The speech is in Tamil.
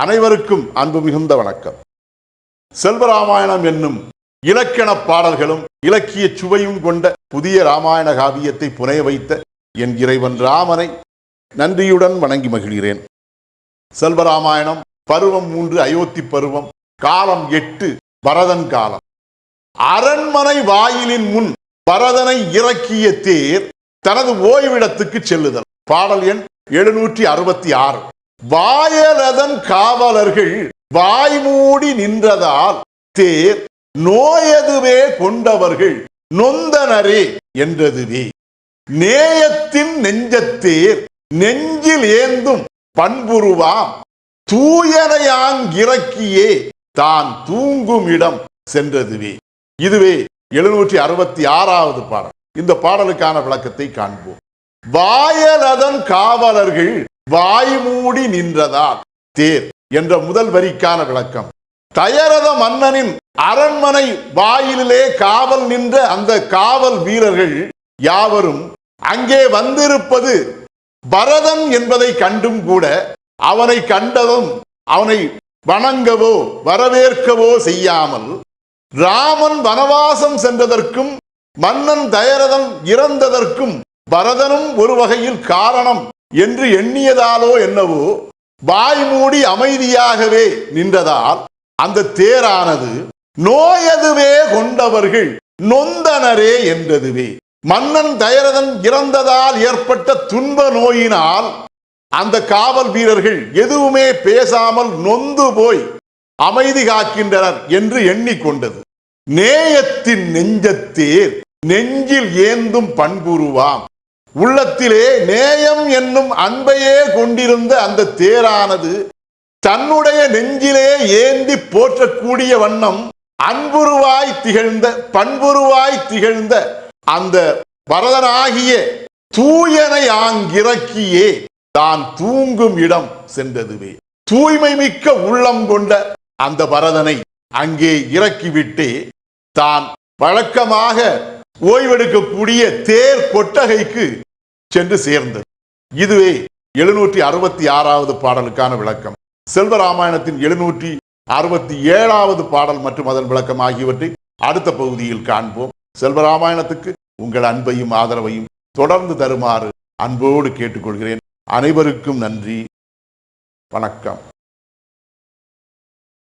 அனைவருக்கும் அன்பு மிகுந்த வணக்கம். செல்வராமாயணம் என்னும் இலக்கண பாடல்களும் இலக்கிய சுவையும் கொண்ட புதிய ராமாயண காவியத்தை புனைய வைத்த என் இறைவன் ராமனை நன்றியுடன் வணங்கி மகிழ்கிறேன். செல்வராமாயணம் பருவம் மூன்று அயோத்தி பருவம் காலம் எட்டு பரதன் காலம். அரண்மனை வாயிலின் முன் பரதனை இறக்கிய தேர் தனது ஓய்விடத்துக்கு செல்லுதல். பாடல் எண் எழுநூற்றி அறுபத்தி ஆறு. வாயலதன் காவலர்கள் வாய்மூடி நின்றதால் தேர் நோயதுவே கொண்டவர்கள் நொந்தனரே என்றதுவே. நேயத்தின் நெஞ்சத்தேர் நெஞ்சில் ஏந்தும் பண்புருவாம். தூயனையாங்கிறக்கியே தான் தூங்கும் இடம் சென்றதுவே. இதுவே எழுநூற்றி அறுபத்தி ஆறாவது பாடல். இந்த பாடலுக்கான விளக்கத்தை காண்போம். வாயலதன் காவலர்கள் வாய் மூடி நின்றதால் தேர் என்ற முதல் வரிக்கான விளக்கம். தயரத மன்னனின் அரண்மனை வாயிலிலே காவல் நின்ற அந்த காவல் வீரர்கள் யாவரும் அங்கே வந்திருப்பது பரதன் என்பதை கண்டும் கூட அவனை கண்டதும் அவனை வணங்கவோ வரவேற்கவோ செய்யாமல் ராமன் வனவாசம் சென்றதற்கும் மன்னன் தயரதன் இறந்ததற்கும் பரதனும் ஒரு வகையில் காரணம் என்று எண்ணியதாலோ என்னவோ வாய்மூடி அமைதியாகவே நின்றதால் அந்த தேரானது நோயதுவே கொண்டவர்கள் நொந்தனரே என்றதுவே. மன்னன் தயரதன் இறந்ததால் ஏற்பட்ட துன்ப நோயினால் அந்த காவல் வீரர்கள் எதுவுமே பேசாமல் நொந்து போய் அமைதி காக்கின்றனர் என்று எண்ணிக்கொண்டது. நேயத்தின் நெஞ்சத்தேர் நெஞ்சில் ஏந்தும் பண்புருவாம். உள்ளத்திலே நேயம் என்னும் அன்பையே கொண்டிருந்த அந்த தேரானது தன்னுடைய நெஞ்சிலே ஏந்தி போற்றக்கூடிய வண்ணம் அன்புருவாய் திகழ்ந்த பண்புருவாய் திகழ்ந்த அந்த பரதனாகிய தூயனை ஆங்கிறக்கியே தான் தூங்கும் இடம் சென்றதுவே. தூய்மை மிக்க உள்ளம் கொண்ட அந்த பரதனை அங்கே இறக்கிவிட்டு தான் வழக்கமாக ஓய்வெடுக்கக்கூடிய தேர் கொட்டகைக்கு சென்று சேர்ந்தது. இதுவே எழுநூற்றி அறுபத்தி ஆறாவது பாடலுக்கான விளக்கம். செல்வராமாயணத்தின் எழுநூற்றி அறுபத்தி ஏழாவது பாடல் மற்றும் அதன் விளக்கம் ஆகியவற்றை அடுத்த பகுதியில் காண்போம். செல்வராமாயணத்துக்கு உங்கள் அன்பையும் ஆதரவையும் தொடர்ந்து தருமாறு அன்போடு கேட்டுக்கொள்கிறேன். அனைவருக்கும் நன்றி. வணக்கம்.